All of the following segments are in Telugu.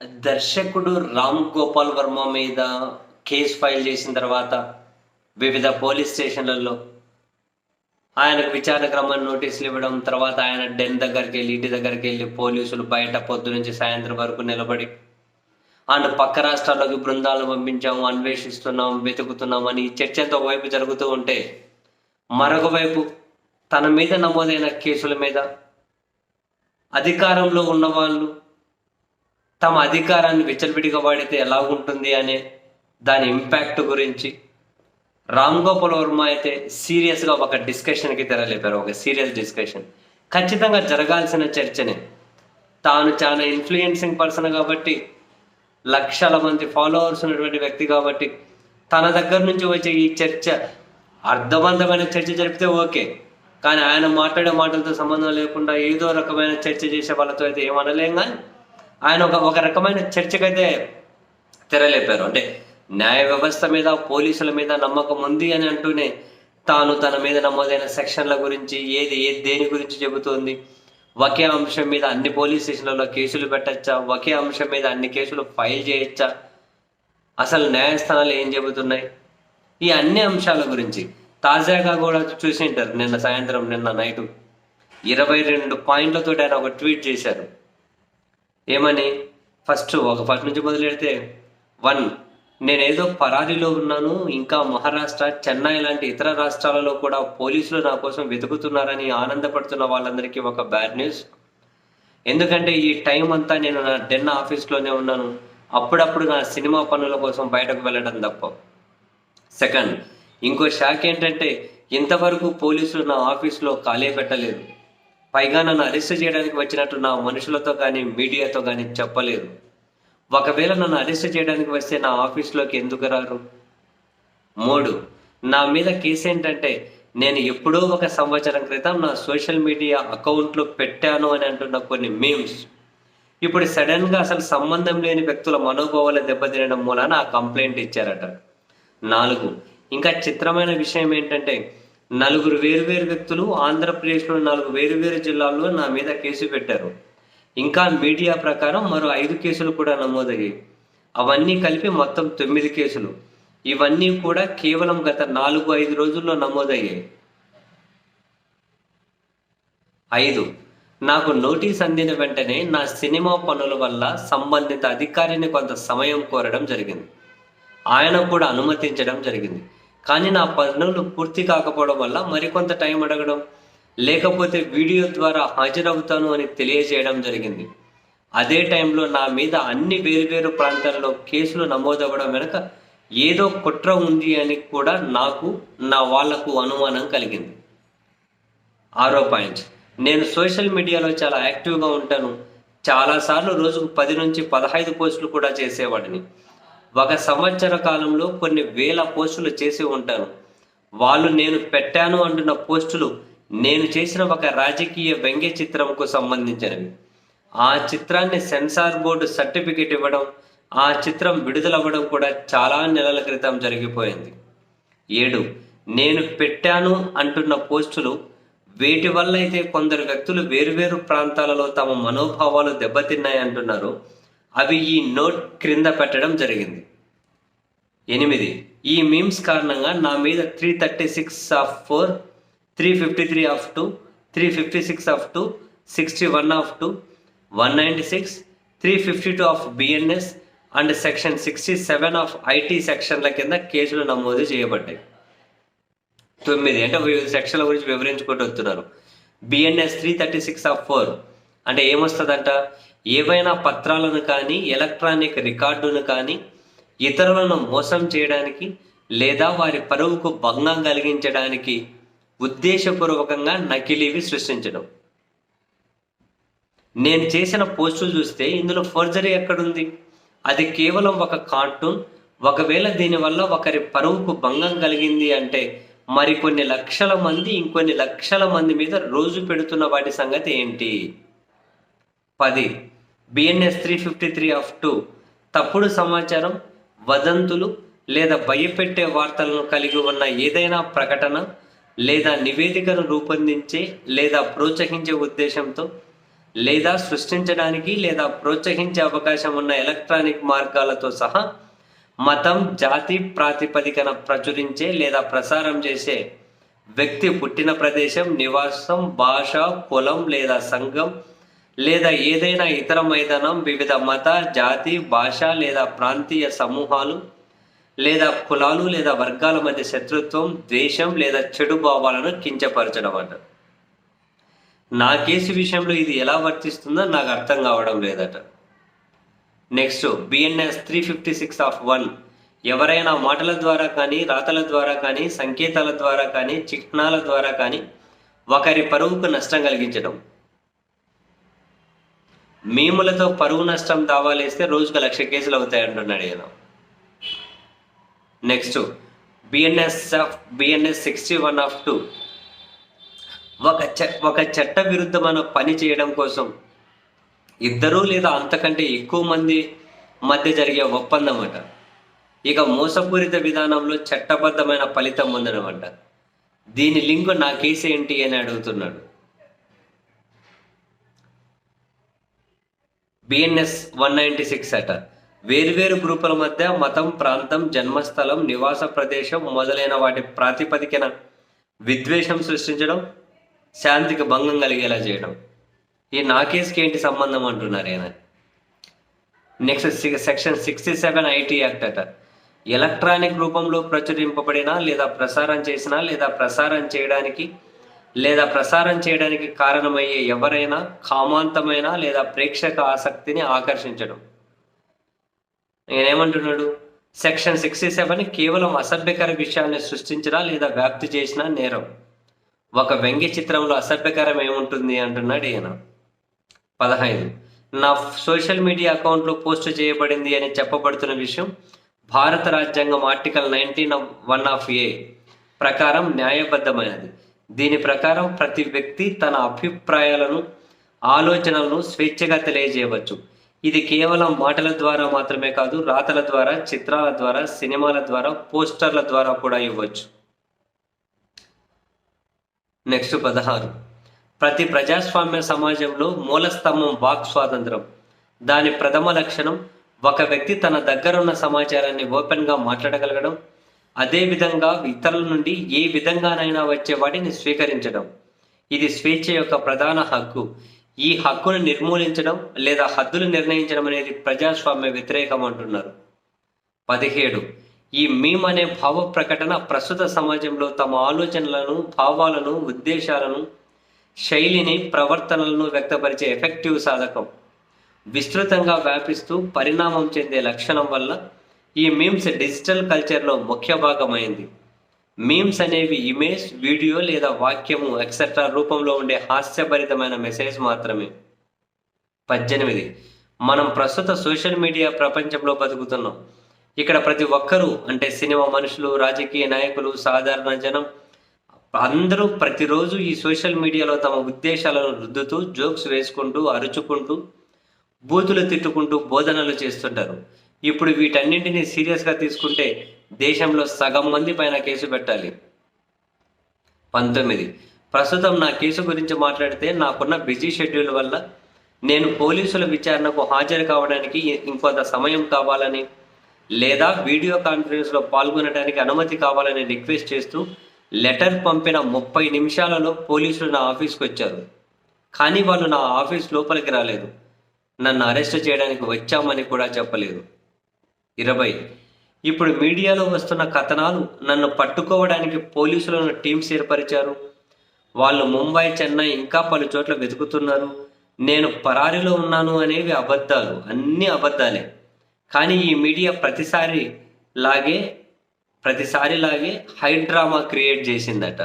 దర్శకుడు రామ్ గోపాల్ వర్మ మీద కేసు ఫైల్ చేసిన తర్వాత వివిధ పోలీస్ స్టేషన్లలో ఆయనకు విచారణ క్రమం నోటీసులు ఇవ్వడం తర్వాత ఆయన డెన్ దగ్గరికి వెళ్ళి ఇంటి దగ్గరికి వెళ్ళి పోలీసులు బయట పొద్దు నుంచి సాయంత్రం వరకు నిలబడి ఆయన పక్క రాష్ట్రాల్లోకి బృందాలు పంపించాము అన్వేషిస్తున్నాం వెతుకుతున్నాం అని చర్చ ఒకవైపు జరుగుతూ ఉంటే మరొక వైపు తన మీద నమోదైన కేసుల మీద అధికారంలో ఉన్న వాళ్ళు తమ అధికారాన్ని విచ్చలవిడిగా వాడితే ఎలా ఉంటుంది అనే దాని ఇంపాక్ట్ గురించి రామ్ గోపాల్ వర్మ అయితే సీరియస్గా ఒక డిస్కషన్కి తెరలేపారు ఒక సీరియస్ డిస్కషన్ ఖచ్చితంగా జరగాల్సిన చర్చనే. తాను చాలా ఇన్ఫ్లుయెన్సింగ్ పర్సన్ కాబట్టి లక్షల మంది ఫాలోవర్స్ ఉన్నటువంటి వ్యక్తి కాబట్టి తన దగ్గర నుంచి వచ్చే ఈ చర్చ అర్థవంతమైన చర్చ జరిపితే ఓకే. కానీ ఆయన మాట్లాడే మాటలతో సంబంధం లేకుండా ఏదో రకమైన చర్చ చేసే వాళ్ళతో అయితే ఏమనలేం కానీ ఆయన ఒక ఒక రకమైన చర్చకైతే తెరలేపారు. అంటే న్యాయ వ్యవస్థ మీద పోలీసుల మీద నమ్మకం ఉంది అని అంటూనే తాను తన మీద నమోదైన సెక్షన్ల గురించి ఏది ఏది దేని గురించి చెబుతోంది? ఒకే అంశం మీద అన్ని పోలీస్ స్టేషన్లలో కేసులు పెట్టచ్చా? ఒకే అంశం మీద అన్ని కేసులు ఫైల్ చేయొచ్చా? అసలు న్యాయస్థానాలు ఏం చెబుతున్నాయి? ఈ అన్ని అంశాల గురించి తాజాగా కూడా చూసింటారు నిన్న సాయంత్రం నిన్న నైటు. ఇరవై రెండు పాయింట్లతో ఆయన ఒక ట్వీట్ చేశారు. ఏమని? ఫస్ట్ ఒక ఫస్ట్ నుంచి మొదలెడితే వన్. నేనేదో పరారీలో ఉన్నాను ఇంకా మహారాష్ట్ర చెన్నై లాంటి ఇతర రాష్ట్రాలలో కూడా పోలీసులు నా కోసం వెతుకుతున్నారని ఆనందపడుతున్న వాళ్ళందరికీ ఒక బ్యాడ్ న్యూస్. ఎందుకంటే ఈ టైం అంతా నేను నా డెన్ ఆఫీస్లోనే ఉన్నాను. అప్పుడప్పుడు నా సినిమా పనుల కోసం బయటకు వెళ్ళడం తప్ప. సెకండ్. ఇంకో షాక్ ఏంటంటే ఇంతవరకు పోలీసులు నా ఆఫీస్లో ఖాళీ పెట్టలేదు. పైగా నన్ను అరెస్ట్ చేయడానికి వచ్చినట్టు నా మనుషులతో కానీ మీడియాతో కానీ చెప్పలేదు. ఒకవేళ నన్ను అరెస్ట్ చేయడానికి వస్తే నా ఆఫీస్లోకి ఎందుకు రారు? మూడు నా మీద కేసు ఏంటంటే నేను ఎప్పుడో ఒక సంవత్సరం క్రితం నా సోషల్ మీడియా అకౌంట్లో పెట్టాను అని అంటున్న కొన్ని మీమ్స్. ఇప్పుడు సడన్గా అసలు సంబంధం లేని వ్యక్తుల మనోభావాలు దెబ్బతినడం మూలాన ఆ కంప్లైంట్ ఇచ్చారట. నాలుగు ఇంకా చిత్రమైన విషయం ఏంటంటే నలుగురు వేరువేరు వ్యక్తులు ఆంధ్రప్రదేశ్లో నాలుగు వేరువేరు జిల్లాల్లో నా మీద కేసు పెట్టారు. ఇంకా మీడియా ప్రకారం మరో ఐదు కేసులు కూడా నమోదయ్యాయి. అవన్నీ కలిపి మొత్తం తొమ్మిది కేసులు. ఇవన్నీ కూడా కేవలం గత నాలుగు ఐదు రోజుల్లో నమోదయ్యాయి. ఐదు. నాకు నోటీస్ అందిన వెంటనే నా సినిమా పనుల వల్ల సంబంధిత అధికారిని కొంత సమయం కోరడం జరిగింది. ఆయన కూడా అనుమతించడం జరిగింది. కానీ నా పనులు పూర్తి కాకపోవడం వల్ల మరికొంత టైం అడగడం లేకపోతే వీడియో ద్వారా హాజరవుతాను అని తెలియజేయడం జరిగింది. అదే టైంలో నా మీద అన్ని వేరువేరు ప్రాంతాల్లో కేసులు నమోదవ్వడం వెనుక ఏదో కుట్ర ఉంది అని కూడా నాకు నా వాళ్ళకు అనుమానం కలిగింది. ఆరో పాయింట్ నేను సోషల్ మీడియాలో చాలా యాక్టివ్గా ఉంటాను. చాలాసార్లు రోజుకు పది నుంచి పదహైదు పోస్టులు కూడా చేసేవాడిని. ఒక సంవత్సర కాలంలో కొన్ని వేల పోస్టులు చేసి ఉంటాను. వాళ్ళు నేను పెట్టాను అంటున్న పోస్టులు నేను చేసిన ఒక రాజకీయ వ్యంగ్య చిత్రంకు సంబంధించినవి. ఆ చిత్రాన్ని సెన్సార్ బోర్డు సర్టిఫికేట్ ఇవ్వడం ఆ చిత్రం విడుదలవ్వడం కూడా చాలా నెలల క్రితం జరిగిపోయింది. ఏడు నేను పెట్టాను అంటున్న పోస్టులు వేటి వల్ల అయితే కొందరు వ్యక్తులు వేరువేరు ప్రాంతాలలో తమ మనోభావాలు దెబ్బతిన్నాయి అంటున్నారు అవి ఈ నోట్ క్రింద పెట్టడం జరిగింది. ఎనిమిది. ఈ మీమ్స్ కారణంగా నా మీద three thirty six of four three fifty three of two three fifty six of two sixty one of two one ninety six three fifty two of BNS and section sixty seven of IT సెక్షన్ల కింద కేసులు నమోదు చేయబడ్డాయి. తొమ్మిది. అంటే వివిధ సెక్షన్ల గురించి వివరించుకుంటూ వస్తున్నారు. BNS three thirty six of four అంటే ఏమొస్తుందంట? ఏవైనా పత్రాలను కానీ ఎలక్ట్రానిక్ రికార్డును కానీ ఇతరులను మోసం చేయడానికి లేదా వారి పరువుకు భంగం కలిగించడానికి ఉద్దేశపూర్వకంగా నకిలీవి సృష్టించడం. నేను చేసిన పోస్టులు చూస్తే ఇందులో ఫోర్జరీ ఎక్కడుంది? అది కేవలం ఒక కార్టూన్? ఒకవేళ దీనివల్ల ఒకరి పరువుకు భంగం కలిగింది అంటే మరికొన్ని లక్షల మంది ఇంకొన్ని లక్షల మంది మీద రోజు పెడుతున్న వాటి సంగతి ఏంటి? పది. BNS three fifty three of two తప్పుడు సమాచారం వదంతులు లేదా భయపెట్టే వార్తలను కలిగి ఉన్న ఏదైనా ప్రకటన లేదా నివేదికను రూపొందించే లేదా ప్రోత్సహించే ఉద్దేశంతో లేదా సృష్టించడానికి లేదా ప్రోత్సహించే అవకాశం ఉన్న ఎలక్ట్రానిక్ మార్గాలతో సహా మతం జాతి ప్రాతిపదికన ప్రచురించే లేదా ప్రసారం చేసే వ్యక్తి పుట్టిన ప్రదేశం నివాసం భాష కులం లేదా సంఘం లేదా ఏదైనా ఇతర మైదానం వివిధ మత జాతి భాష లేదా ప్రాంతీయ సమూహాలు లేదా కులాలు లేదా వర్గాల మధ్య శత్రుత్వం ద్వేషం లేదా చెడు భావాలను కించపరచడం అంట నా కేసు విషయంలో ఇది ఎలా వర్తిస్తుందో నాకు అర్థం కావడం లేదట. Next BNS three fifty six of one ఎవరైనా మాటల ద్వారా కానీ రాతల ద్వారా కానీ సంకేతాల ద్వారా కానీ చిహ్నాల ద్వారా కానీ ఒకరి పరువుకు నష్టం కలిగించడం. మీములతో పరువు నష్టం దావాలేస్తే రోజుకు లక్ష కేసులు అవుతాయి అంటున్నాడు ఈయన. Next BNS of BNS sixty one of two ఒక చ ఒక చట్ట విరుద్ధమైన పని చేయడం కోసం ఇద్దరు లేదా అంతకంటే ఎక్కువ మంది మధ్య జరిగే ఒప్పందం అంట. ఇక మోసపూరిత విధానంలో చట్టబద్ధమైన ఫలితం ఉందనమాట దీని లింక్ నా కేసు ఏంటి అని అడుగుతున్నాడు. బిఎన్ఎస్ వన్ నైంటీ సిక్స్ అట. వేర్వేరు గ్రూపుల మధ్య మతం ప్రాంతం జన్మస్థలం నివాస ప్రదేశం మొదలైన వాటి ప్రాతిపదికన విద్వేషం సృష్టించడం శాంతికి భంగం కలిగేలా చేయడం. ఈ నా కేసుకి ఏంటి సంబంధం అంటున్నారు ఆయన next section sixty seven IT act అట. ఎలక్ట్రానిక్ రూపంలో ప్రచురింపబడినా లేదా ప్రసారం చేసినా లేదా ప్రసారం చేయడానికి లేదా ప్రసారం చేయడానికి కారణమయ్యే ఎవరైనా కామాంతమైన లేదా ప్రేక్షక ఆసక్తిని ఆకర్షించడం. నేనేమంటున్నాడు? సెక్షన్ సిక్స్టీ సెవెన్ కేవలం అసభ్యకర విషయాన్ని సృష్టించినా లేదా వ్యాప్తి చేసిన నేరం. ఒక వ్యంగ్య చిత్రంలో అసభ్యకరం ఏముంటుంది అంటున్నాడు ఈయన. పదహైదు. నా సోషల్ మీడియా అకౌంట్లో పోస్ట్ చేయబడింది అని చెప్పబడుతున్న విషయం భారత రాజ్యాంగం article nineteen one of A ప్రకారం న్యాయబద్ధమైనది. దీని ప్రకారం ప్రతి వ్యక్తి తన అభిప్రాయాలను ఆలోచనలను స్వేచ్ఛగా తెలియజేయవచ్చు. ఇది కేవలం మాటల ద్వారా మాత్రమే కాదు రాతల ద్వారా చిత్రాల ద్వారా సినిమాల ద్వారా పోస్టర్ల ద్వారా కూడా ఇవ్వచ్చు. నెక్స్ట్ పదహారు. ప్రతి ప్రజాస్వామ్య సమాజంలో మూలస్తంభం వాక్ స్వాతంత్రం. దాని ప్రథమ లక్షణం ఒక వ్యక్తి తన దగ్గరున్న సమాచారాన్ని ఓపెన్గా మాట్లాడగలగడం అదేవిధంగా ఇతరుల నుండి ఏ విధంగానైనా వచ్చే వాటిని స్వీకరించడం. ఇది స్వేచ్ఛ యొక్క ప్రధాన హక్కు. ఈ హక్కును నిర్మూలించడం లేదా హద్దులు నిర్ణయించడం అనేది ప్రజాస్వామ్య వ్యతిరేకం అంటున్నారు. పదిహేడు. ఈ మీమ్ అనే భావ ప్రకటన ప్రస్తుత సమాజంలో తమ ఆలోచనలను భావాలను ఉద్దేశాలను శైలిని ప్రవర్తనలను వ్యక్తపరిచే ఎఫెక్టివ్ సాధకం. విస్తృతంగా వ్యాపిస్తూ పరిణామం చెందే లక్షణం వల్ల ఈ మీమ్స్ డిజిటల్ కల్చర్లో ముఖ్య భాగమైంది. మీమ్స్ అనేవి ఇమేజ్ వీడియో లేదా వాక్యము ఎక్సెట్రా రూపంలో ఉండే హాస్యభరితమైన మెసేజ్ మాత్రమే. పద్దెనిమిది. మనం ప్రస్తుత సోషల్ మీడియా ప్రపంచంలో బతుకుతున్నాం. ఇక్కడ ప్రతి ఒక్కరూ అంటే సినిమా మనుషులు రాజకీయ నాయకులు సాధారణ జనం అందరూ ప్రతిరోజు ఈ సోషల్ మీడియాలో తమ ఉద్దేశాలను రుద్దుతూ జోక్స్ వేసుకుంటూ అరుచుకుంటూ బూతులు తిట్టుకుంటూ బోధనలు చేస్తుంటారు. ఇప్పుడు వీటన్నింటినీ సీరియస్గా తీసుకుంటే దేశంలో సగం మంది పైన కేసు పెట్టాలి. పంతొమ్మిది. ప్రస్తుతం నా కేసు గురించి మాట్లాడితే నాకున్న బిజీ షెడ్యూల్ వల్ల నేను పోలీసుల విచారణకు హాజరు కావడానికి ఇంకొంత సమయం కావాలని లేదా వీడియో కాన్ఫరెన్స్లో పాల్గొనడానికి అనుమతి కావాలని రిక్వెస్ట్ చేస్తూ లెటర్ పంపిన ముప్పై నిమిషాలలో పోలీసులు నా ఆఫీస్కి వచ్చారు. కానీ వాళ్ళు నా ఆఫీస్ లోపలికి రాలేదు. నన్ను అరెస్ట్ చేయడానికి వచ్చామని కూడా చెప్పలేదు. ఇరవై. ఇప్పుడు మీడియాలో వస్తున్న కథనాలు నన్ను పట్టుకోవడానికి పోలీసులను టీమ్స్ ఏర్పరిచారు. వాళ్ళు ముంబై చెన్నై ఇంకా పలు చోట్ల వెతుకుతున్నారు. నేను పరారిలో ఉన్నాను అనేవి అబద్ధాలు అన్నీ అబద్ధాలే. కానీ ఈ మీడియా ప్రతిసారి లాగే ప్రతిసారి లాగే హై డ్రామా క్రియేట్ చేసిందట.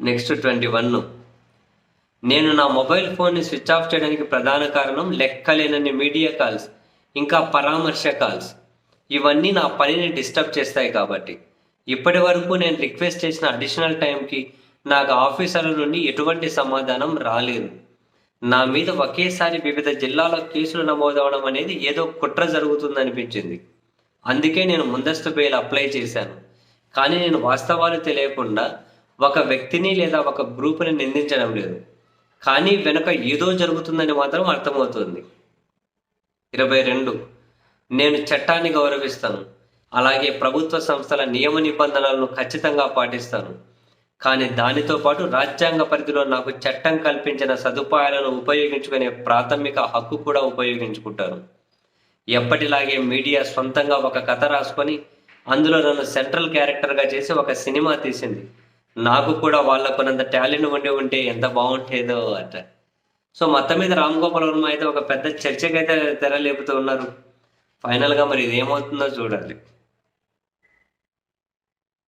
Next twenty one. నేను నా మొబైల్ ఫోన్ని స్విచ్ ఆఫ్ చేయడానికి ప్రధాన కారణం లెక్కలేనన్ని మీడియా కాల్స్ ఇంకా పరామర్శ కాల్స్. ఇవన్నీ నా పనిని డిస్టర్బ్ చేస్తాయి కాబట్టి. ఇప్పటి వరకు నేను రిక్వెస్ట్ చేసిన అడిషనల్ టైంకి నాకు ఆఫీసర్ల నుండి ఎటువంటి సమాధానం రాలేదు. నా మీద ఒకేసారి వివిధ జిల్లాల కేసులు నమోదవడం అనేది ఏదో కుట్ర జరుగుతుందనిపించింది. అందుకే నేను ముందస్తు బెయిల్ అప్లై చేశాను. కానీ నేను వాస్తవాలు తెలియకుండా ఒక వ్యక్తిని లేదా ఒక గ్రూపుని నిందించడం లేదు. కానీ వెనుక ఏదో జరుగుతుందని మాత్రం అర్థమవుతుంది. ఇరవై రెండు. నేను చట్టాన్ని గౌరవిస్తాను. అలాగే ప్రభుత్వ సంస్థల నియమ నిబంధనలను ఖచ్చితంగా పాటిస్తాను. కానీ దానితో పాటు రాజ్యాంగ పరిధిలో నాకు చట్టం కల్పించిన సదుపాయాలను ఉపయోగించుకునే ప్రాథమిక హక్కు కూడా ఉపయోగించుకుంటాను. ఎప్పటిలాగే మీడియా సొంతంగా ఒక కథ రాసుకొని అందులో నన్ను సెంట్రల్ క్యారెక్టర్గా చేసి ఒక సినిమా తీసింది. నాకు కూడా వాళ్ళకున్నంత టాలెంట్ ఉండి ఉంటే ఎంత బాగుంటేదో అంట సో మొత్తం మీద రామ్ గోపాల్ వర్మ అయితే ఒక పెద్ద చర్చకైతే తెరలేపుతూ ఉన్నారు. ఫైనల్గా మరి ఇది ఏమవుతుందో చూడాలి.